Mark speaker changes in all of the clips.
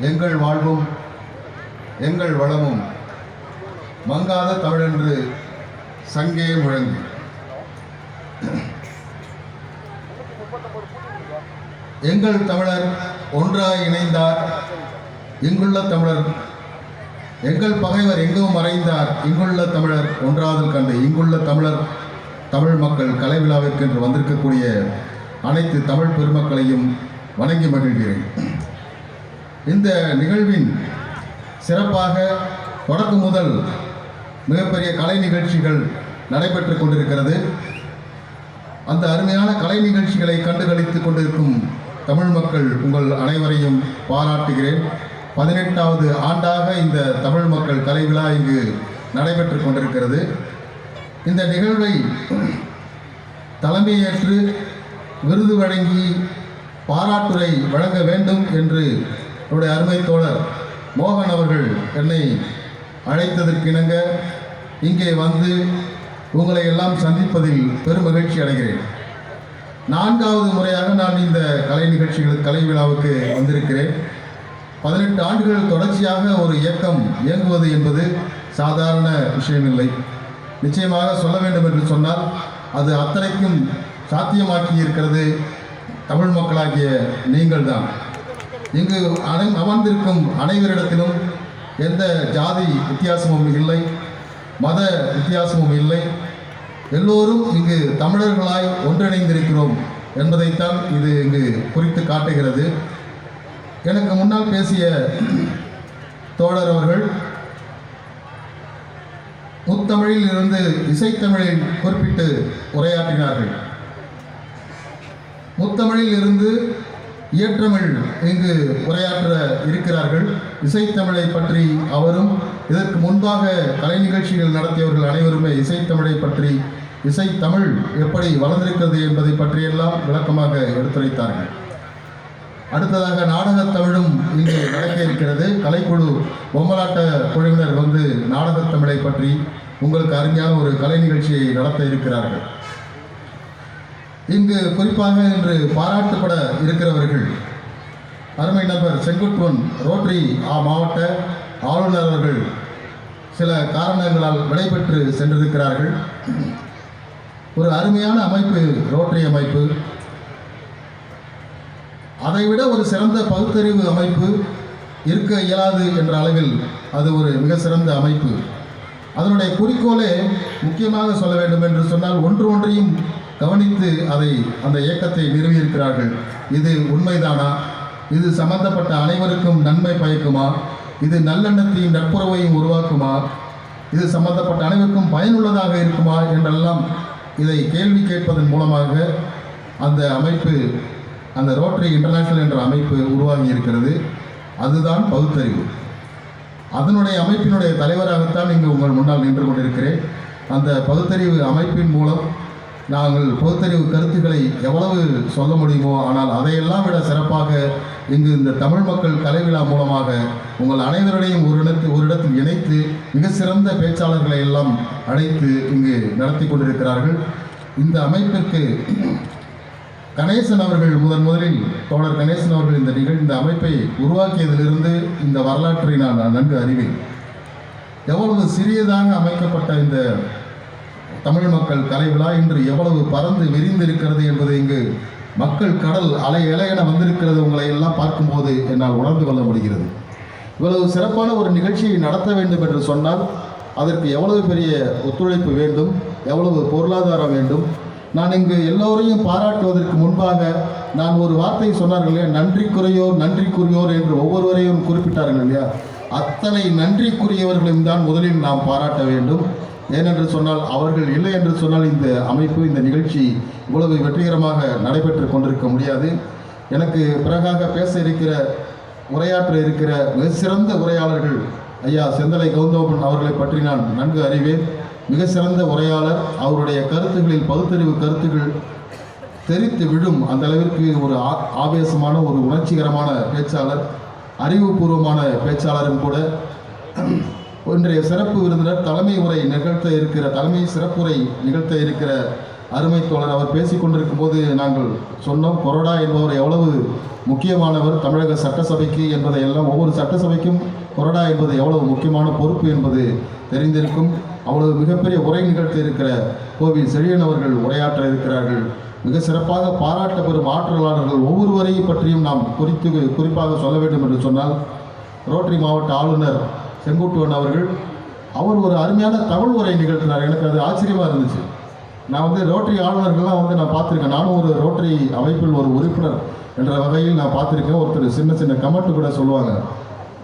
Speaker 1: எங்கள் வாழ்வும் எங்கள் வளமும் மங்காத தமிழென்று சங்கே முழங்கு. எங்கள் தமிழர் ஒன்றாய் இணைந்தார் இங்குள்ள தமிழர் எங்கள் பகைவர் எங்கும் மறைந்தார் இங்குள்ள தமிழர் ஒன்றாதல் கண்டு இங்குள்ள தமிழர் தமிழ் மக்கள் கலை விழாவிற்கென்று வந்திருக்கக்கூடிய அனைத்து தமிழ் பெருமக்களையும் வணங்கி மகிழ்கிறேன். இந்த நிகழ்வின் சிறப்பாக தொடக்கு முதல் மிகப்பெரிய கலை நிகழ்ச்சிகள் நடைபெற்று கொண்டிருக்கிறது. அந்த அருமையான கலை நிகழ்ச்சிகளை கண்டுகளித்துக் கொண்டிருக்கும் தமிழ் மக்கள் உங்கள் அனைவரையும் பாராட்டுகிறேன். பதினெட்டாவது ஆண்டாக இந்த தமிழ் மக்கள் கலை விழா இங்கு நடைபெற்று கொண்டிருக்கிறது. இந்த நிகழ்வை தலைமையேற்று விருது வழங்கி பாராட்டுரை வழங்க வேண்டும் என்று என்னுடைய அருமை தோழர் மோகன் அவர்கள் என்னை அழைத்ததற்கிணங்க இங்கே வந்து உங்களை எல்லாம் சந்திப்பதில் பெரும் மகிழ்ச்சி அடைகிறேன். நான்காவது முறையாக நான் இந்த கலை நிகழ்ச்சிகள் கலை விழாவுக்கு வந்திருக்கிறேன். பதினெட்டு ஆண்டுகள் தொடர்ச்சியாக ஒரு இயக்கம் இயங்குவது என்பது சாதாரண விஷயமில்லை. நிச்சயமாக சொல்ல வேண்டும் என்று சொன்னால் அது அத்தனைக்கும் சாத்தியமாக்கி இருக்கிறது தமிழ் மக்களாகிய நீங்கள் தான் இங்கு அனை அமர்ந்திருக்கும் அனைவரிடத்திலும் எந்த ஜாதி வித்தியாசமும் இல்லை மத வித்தியாசமும் இல்லை. எல்லோரும் இங்கு தமிழர்களாய் ஒன்றிணைந்திருக்கிறோம் என்பதைத்தான் இது இங்கு குறித்து காட்டுகிறது. எனக்கு முன்னால் பேசிய தோழர் அவர்கள் முத்தமிழில் இருந்து இசைத்தமிழை குறிப்பிட்டு உரையாற்றினார்கள். முத்தமிழில் இருந்து இயற்றமிழ் இங்கு உரையாற்ற இருக்கிறார்கள். இசைத்தமிழை பற்றி அவரும் இதற்கு முன்பாக கலை நிகழ்ச்சிகள் நடத்தியவர்கள் அனைவருமே இசைத்தமிழை பற்றி இசைத்தமிழ் எப்படி வளர்ந்திருக்கிறது என்பதை பற்றியெல்லாம் விளக்கமாக எடுத்துரைத்தார்கள். அடுத்ததாக நாடக தமிழும் இங்கு நடக்க இருக்கிறது. கலைக்குழு பொம்மலாட்ட குழுவினர் வந்து நாடக தமிழை பற்றி உங்களுக்கு அருமையான ஒரு கலை நிகழ்ச்சியை நடத்த இருக்கிறார்கள். இங்கு குறிப்பாக இன்று பாராட்டுப்பட இருக்கிறவர்கள் அருமை நபர் செங்குட்டுவன் ரோட்டரி ஆ மாவட்ட ஆளுநர் அவர்கள் சில காரணங்களால் விடைபெற்று சென்றிருக்கிறார்கள். ஒரு அருமையான அமைப்பு ரோட்டரி அமைப்பு. அதைவிட ஒரு சிறந்த பகுத்தறிவு அமைப்பு இருக்க இயலாது என்ற அளவில் அது ஒரு மிக சிறந்த அமைப்பு. அதனுடைய குறிக்கோளே முக்கியமாக சொல்ல வேண்டும் என்று சொன்னால் ஒன்று ஒன்றையும் கவனித்து அதை அந்த இயக்கத்தை நிறுவியிருக்கிறார்கள். இது உண்மைதானா? இது சம்பந்தப்பட்ட அனைவருக்கும் நன்மை பயக்குமா? இது நல்லெண்ணத்தையும் நட்புறவையும் உருவாக்குமா? இது சம்பந்தப்பட்ட அனைவருக்கும் பயனுள்ளதாக இருக்குமா? என்றெல்லாம் இதை கேள்வி கேட்பதன் மூலமாக அந்த அமைப்பு அந்த ரோட்டரி இன்டர்நேஷனல் என்ற அமைப்பு உருவாகி இருக்கிறது. அதுதான் பகுத்தறிவு. அதனுடைய அமைப்பினுடைய தலைவராகத்தான் இங்கு உங்கள் முன்னால் நின்று கொண்டிருக்கிறேன். அந்த பகுத்தறிவு அமைப்பின் மூலம் நாங்கள் பகுத்தறிவு கருத்துக்களை எவ்வளவு சொல்ல முடியுமோ ஆனால் அதையெல்லாம் விட சிறப்பாக இங்கு இந்த தமிழ் மக்கள் கலை விழா மூலமாக உங்கள் அனைவருடையும் ஒரு இடத்தில் ஒரு இடத்தில் இணைத்து மிக சிறந்த பேச்சாளர்களை எல்லாம் அழைத்து இங்கு நடத்தி கொண்டிருக்கிறார்கள். இந்த அமைப்பிற்கு கணேசன் அவர்கள் முதன் முதலில் தோழர் கணேசன் அவர்கள் இந்த நிகழ் இந்த அமைப்பை உருவாக்கியதிலிருந்து இந்த வரலாற்றை நான் நன்கு அறிவேன். எவ்வளவு சிறியதாக அமைக்கப்பட்ட இந்த தமிழ் மக்கள் கலை விழா இன்று எவ்வளவு பறந்து விரிந்திருக்கிறது என்பதை இங்கு மக்கள் கடல் அலை இலையென வந்திருக்கிறது உங்களை எல்லாம் பார்க்கும்போது என்னால் உணர்ந்து கொள்ள முடிகிறது. இவ்வளவு சிறப்பான ஒரு நிகழ்ச்சியை நடத்த வேண்டும் என்று சொன்னால் அதற்கு எவ்வளவு பெரிய ஒத்துழைப்பு வேண்டும் எவ்வளவு பொருளாதாரம் வேண்டும் நான் இங்கு எல்லோரையும் பாராட்டுவதற்கு முன்பாக நான் ஒரு வார்த்தை சொன்னார்கள் இல்லையா? நன்றிக்குறையோர் நன்றிக்குரியோர் என்று ஒவ்வொருவரையும் குறிப்பிட்டார்கள் இல்லையா? அத்தனை நன்றிக்குரியவர்களையும் தான் முதலில் நாம் பாராட்ட வேண்டும். ஏனென்று சொன்னால் அவர்கள் இல்லை என்று சொன்னால் இந்த அமைப்பு இந்த நிகழ்ச்சி இவ்வளவு வெற்றிகரமாக நடைபெற்று கொண்டிருக்க முடியாது. எனக்கு பிறகாக பேச இருக்கிற உரையாற்ற இருக்கிற மிக சிறந்த உரையாளர்கள் ஐயா செந்தலை கௌதமன் அவர்களை பற்றி நான் நன்கு அறிவேன். மிக சிறந்த உரையாளர். அவருடைய கருத்துக்களில் பகுத்தறிவு கருத்துக்கள் தெரித்து விழும் அந்த அளவிற்கு ஒரு ஆ- ஆவேசமான ஒரு உணர்ச்சிகரமான பேச்சாளர் அறிவுபூர்வமான பேச்சாளரும் கூட. இன்றைய சிறப்பு விருந்தினர் தலைமை உரை நிகழ்த்த இருக்கிற தலைமை சிறப்புரை நிகழ்த்த இருக்கிற அருமை தோழர் அவர் பேசிக்கொண்டிருக்கும் போது நாங்கள் சொன்னோம் கொரோடா என்பவர் எவ்வளவு முக்கியமானவர்? தமிழக சட்டசபைக்கு என்பதை எல்லாம் ஒவ்வொரு சட்டசபைக்கும் கொரோடா என்பது எவ்வளவு முக்கியமான பொறுப்பு என்பது தெரிந்திருக்கும். அவ்வளவு மிகப்பெரிய உரை நிகழ்த்தி இருக்கிற கோவில் செழியன் அவர்கள் உரையாற்ற இருக்கிறார்கள். மிக சிறப்பாக பாராட்ட பெறும் ஆற்றலாளர்கள் ஒவ்வொருவரையும் பற்றியும் நாம் குறித்து குறிப்பாக சொல்ல வேண்டும் என்று சொன்னால் ரோட்டரி மாவட்ட ஆளுநர் செங்குட்டுவன் அவர்கள் அவர் ஒரு அருமையான தமிழ் உரை நிகழ்த்தினார். எனக்கு அது ஆச்சரியமாக இருந்துச்சு. நான் வந்து ரோட்டரி ஆளுநர்கள்லாம் வந்து நான் பார்த்துருக்கேன். நானும் ஒரு ரோட்டரி அமைப்பில் ஒரு உறுப்பினர் என்ற வகையில் நான் பார்த்துருக்கேன். ஒருத்தர் சின்ன சின்ன கமெண்ட் கூட சொல்லுவாங்க.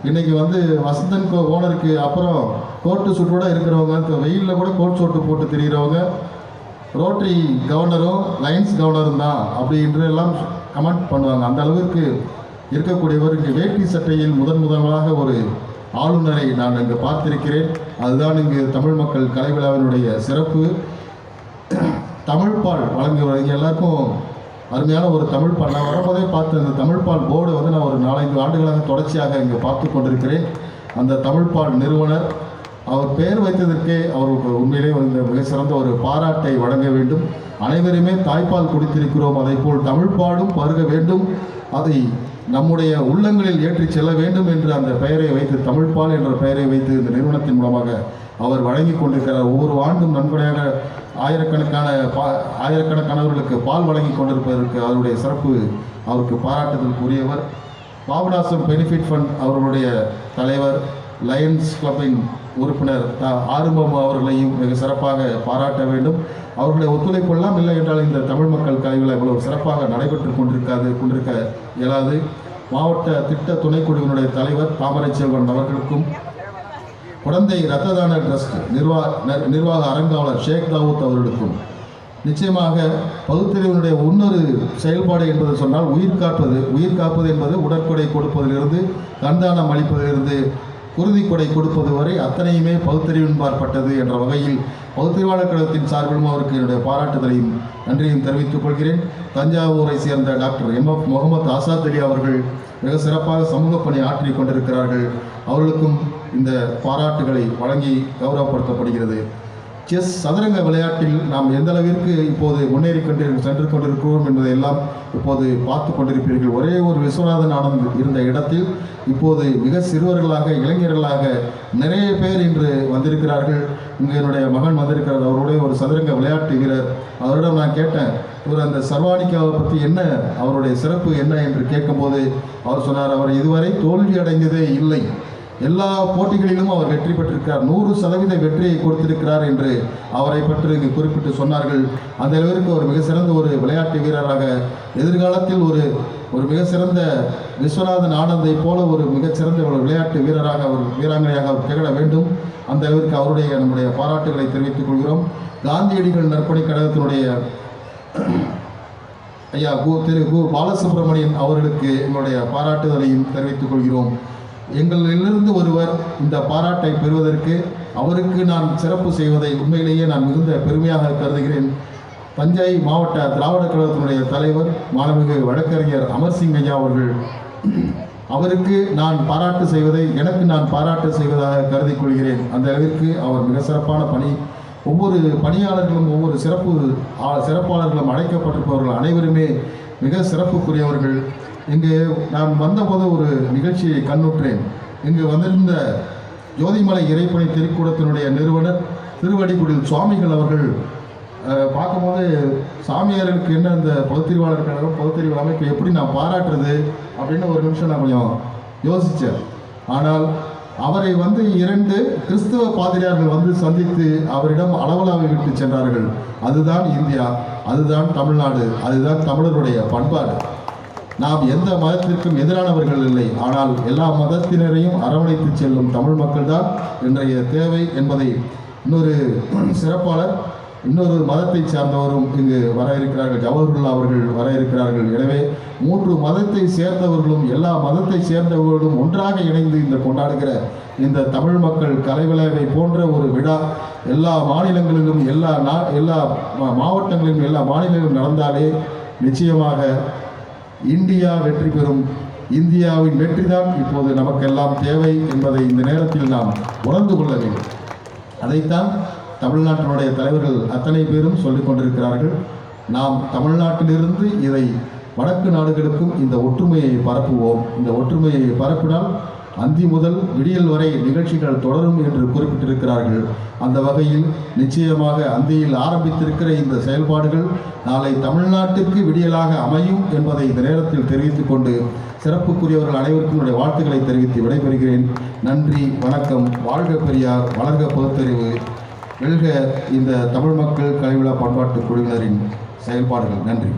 Speaker 1: இன்னைக்கு வந்து வசந்தன் கோ ஓனருக்கு அப்புறம் கோட்டு சுட்டோட இருக்கிறவங்க வெயிலில் கூட கோட் சூட்டு போட்டு தெரிகிறவங்க ரோட்டரி கவர்னரும் லைன்ஸ் கவர்னரும் தான் அப்படின்ற எல்லாம் கமெண்ட் பண்ணுவாங்க. அந்த அளவுக்கு இருக்கக்கூடியவர் இங்கே வேட்டி சட்டையில் முதன் முதலாக ஒரு ஆளுநரை நான் இங்கு பார்த்திருக்கிறேன். அதுதான் இங்கு தமிழ் மக்கள் கலை விழாவினுடைய சிறப்பு. தமிழ் பால் வழங்க எல்லாருக்கும் அருமையான ஒரு தமிழ் பால் நான் வரும்போதே பார்த்து அந்த தமிழ் பால் போர்டு வந்து நான் ஒரு நாலஞ்சு ஆண்டுகளாக தொடர்ச்சியாக இங்கே பார்த்து கொண்டிருக்கிறேன். அந்த தமிழ் பால் நிறுவனர் அவர் பெயர் வைத்ததற்கே அவருக்கு உண்மையிலே வந்து மிக சிறந்த ஒரு பாராட்டை வழங்க வேண்டும். அனைவருமே தாய்ப்பால் குடித்திருக்கிறோம். அதை போல் தமிழ் பருக வேண்டும். அதை நம்முடைய உள்ளங்களில் ஏற்றிச் செல்ல வேண்டும் என்று அந்த பெயரை வைத்து தமிழ்பால் என்ற பெயரை வைத்து இந்த நிறுவனத்தின் மூலமாக அவர் வழங்கி கொண்டிருக்கிறார் ஒவ்வொரு ஆண்டும் நன்கொடையாக ஆயிரக்கணக்கான பா ஆயிரக்கணக்கானவர்களுக்கு பால் வழங்கி கொண்டிருப்பதற்கு அவருடைய சிறப்பு அவருக்கு பாராட்டுதலுக்குரியவர். பாபநாசம் பெனிஃபிட் ஃபண்ட் அவர்களுடைய தலைவர். லயன்ஸ் கிளப்பின் உறுப்பினர் த ஆறுமுகம் அவர்களையும் மிக சிறப்பாக பாராட்ட வேண்டும். அவர்களுடைய ஒத்துழைப்பெல்லாம் இல்லை என்றால் இந்த தமிழ் மக்கள் கலைவில் இவ்வளவு சிறப்பாக நடைபெற்று கொண்டிருக்காது கொண்டிருக்க இயலாது. மாவட்ட திட்ட துணைக்குழுவினுடைய தலைவர் தாமரை செல்வன் அவர்களுக்கும் குழந்தை இரத்த தான ட்ரஸ்ட் நிர்வாக நிர்வாக அரங்காவலர் ஷேக் தாவூத் அவர்களுக்கும் நிச்சயமாக பகுத்தறிவினுடைய இன்னொரு செயல்பாடு என்பது சொன்னால் உயிர் காப்பது உயிர் காப்பது என்பது உடற்கொடை கொடுப்பதிலிருந்து கண்தானம் அளிப்பதிலிருந்து குருதிக்கொடை கொடுப்பது வரை அத்தனையுமே பகுத்தறிவின்பாற்பட்டது என்ற வகையில் பகுத்தறிவாளர் கழகத்தின் சார்பிலும் அவருக்கு என்னுடைய பாராட்டுதலையும் நன்றியும் தெரிவித்துக் கொள்கிறேன். தஞ்சாவூரை சேர்ந்த doctor M. F. Mohammed Azad Ali அவர்கள் மிக சிறப்பாக சமூக பணி ஆற்றிக் கொண்டிருக்கிறார்கள். அவர்களுக்கும் இந்த பாராட்டுகளை வழங்கி கௌரவப்படுத்தப்படுகிறது. செஸ் சதுரங்க விளையாட்டில் நாம் எந்த அளவிற்கு இப்போது முன்னேறி கொண்டு சென்று கொண்டிருக்கிறோம் என்பதை எல்லாம் இப்போது பார்த்து கொண்டிருப்பீர்கள். ஒரே ஒரு விஸ்வநாதன் ஆனந்த் இருந்த இடத்தில் இப்போது மிக சிறுவர்களாக இளைஞர்களாக நிறைய பேர் இன்று வந்திருக்கிறார்கள். இங்கே என்னுடைய மகன் வந்திருக்கிறார். அவருடைய ஒரு சதுரங்க விளையாட்டு வீரர். அவரிடம் நான் கேட்டேன் இவர் அந்த சர்வானிக்காவை பற்றி என்ன? அவருடைய சிறப்பு என்ன? என்று கேட்கும்போது அவர் சொன்னார் அவர் இதுவரை தோல்வி அடைந்ததே இல்லை. எல்லா போட்டிகளிலும் அவர் வெற்றி பெற்றிருக்கிறார். நூறு சதவீத வெற்றியை கொடுத்திருக்கிறார் என்று அவரை பற்றி இங்கு குறிப்பிட்டு சொன்னார்கள். அந்த அளவிற்கு ஒரு மிக சிறந்த ஒரு விளையாட்டு வீரராக எதிர்காலத்தில் ஒரு ஒரு மிக சிறந்த விஸ்வநாதன் ஆனந்தை போல ஒரு மிகச்சிறந்த ஒரு விளையாட்டு வீரராக அவர் வீராங்கனையாக அவர் திகழ வேண்டும். அந்த அளவிற்கு அவருடைய நம்முடைய பாராட்டுகளை தெரிவித்துக் கொள்கிறோம். காந்தியடிகள் நற்பணி கழகத்தினுடைய ஐயா கு திரு கு பாலசுப்ரமணியன் அவர்களுக்கு எங்களுடைய பாராட்டுதலையும் தெரிவித்துக் கொள்கிறோம். எங்களிலிருந்து ஒருவர் இந்த பாராட்டை பெறுவதற்கு அவருக்கு நான் சிறப்பு செய்வதை உண்மையிலேயே நான் மிகுந்த பெருமையாக கருதுகிறேன். தஞ்சை மாவட்ட திராவிட கழகத்தினுடைய தலைவர் மாணவிகு வழக்கறிஞர் அமர்சிங் ஐயா அவர்கள் அவருக்கு நான் பாராட்டு செய்வதை எனக்கு நான் பாராட்டு செய்வதாக கருதி கொள்கிறேன். அந்த அளவிற்கு அவர் மிக சிறப்பான பணி. ஒவ்வொரு பணியாளர்களும் ஒவ்வொரு சிறப்பு சிறப்பாளர்களும் அழைக்கப்பட்டிருப்பவர்கள் அனைவருமே மிக சிறப்புக்குரியவர்கள். இங்கு நான் வந்தபோது ஒரு நிகழ்ச்சியை கண்ணுற்றேன். இங்கு வந்திருந்த ஜோதிமலை இறைப்பணி திருக்கூடத்தினுடைய நிறுவனர் திருவடிக்குடியில் சுவாமிகள் அவர்கள் பார்க்கும்போது சாமியாருக்கு என்ன அந்த பகுத்தறிவாளர் கழகம் பகுத்தறிவு அமைப்பு எப்படி நான் பாராட்டுறது அப்படின்னு ஒரு நிமிஷம் நான் கொஞ்சம் யோசித்தேன். ஆனால் அவரை வந்து இரண்டு கிறிஸ்துவ பாதிரியார்கள் வந்து சந்தித்து அவரிடம் அளவலாவை விட்டு சென்றார்கள். அதுதான் இந்தியா அதுதான் தமிழ்நாடு அதுதான் தமிழருடைய பண்பாடு. நாம் எந்த மதத்திற்கும் எதிரானவர்கள் இல்லை. ஆனால் எல்லா மதத்தினரையும் அரவணைத்து செல்லும் தமிழ் மக்கள்தான் இன்றைய தேவை என்பதை இன்னொரு சிறப்பாளர் இன்னொரு மதத்தை சார்ந்தவரும் இங்கு வர இருக்கிறார்கள். ஜவஹர்லா அவர்கள் வர இருக்கிறார்கள். எனவே மூன்று மதத்தை சேர்ந்தவர்களும் எல்லா மதத்தை சேர்ந்தவர்களும் ஒன்றாக இணைந்து இந்த கொண்டாடுகிற இந்த தமிழ் மக்கள் கலைவிழாவை போன்ற ஒரு விழா எல்லா மாநிலங்களிலும் எல்லா நா எல்லா மாவட்டங்களிலும் எல்லா மாநிலங்களிலும் நடந்தாலே நிச்சயமாக இந்தியா வெற்றி பெறும். இந்தியாவின் வெற்றிதான் இப்போது நமக்கெல்லாம் தேவை என்பதை இந்த நேரத்தில் நாம் உணர்ந்து கொள்ள வேண்டும். அதைத்தான் தமிழ்நாட்டினுடைய தலைவர்கள் அத்தனை பேரும் சொல்லிக் கொண்டிருக்கிறார்கள். நாம் தமிழ்நாட்டிலிருந்து இதை வடக்கு நாடுகளுக்கும் இந்த ஒற்றுமையை பரப்புவோம். இந்த ஒற்றுமையை பரப்பினால் அந்தி முதல் விடியல் வரை நிகழ்ச்சிகள் தொடரும் என்று குறிப்பிட்டிருக்கிறார்கள். அந்த வகையில் நிச்சயமாக அந்தியில் ஆரம்பித்திருக்கிற இந்த செயல்பாடுகள் நாளை தமிழ்நாட்டுக்கு விடியலாக அமையும் என்பதை இந்த நேரத்தில் தெரிவித்துக் கொண்டு சிறப்புக்குரியவர்கள் அனைவருக்கும் என்னுடைய வாழ்த்துக்களை தெரிவித்து விடைபெறுகிறேன். நன்றி வணக்கம். வாழ்க பெரியார் வளர்க பகுத்தறிவு வெல்க இந்த தமிழ் மக்கள் கலைவிழா பண்பாட்டு குழுவினரின் செயல்பாடுகள். நன்றி.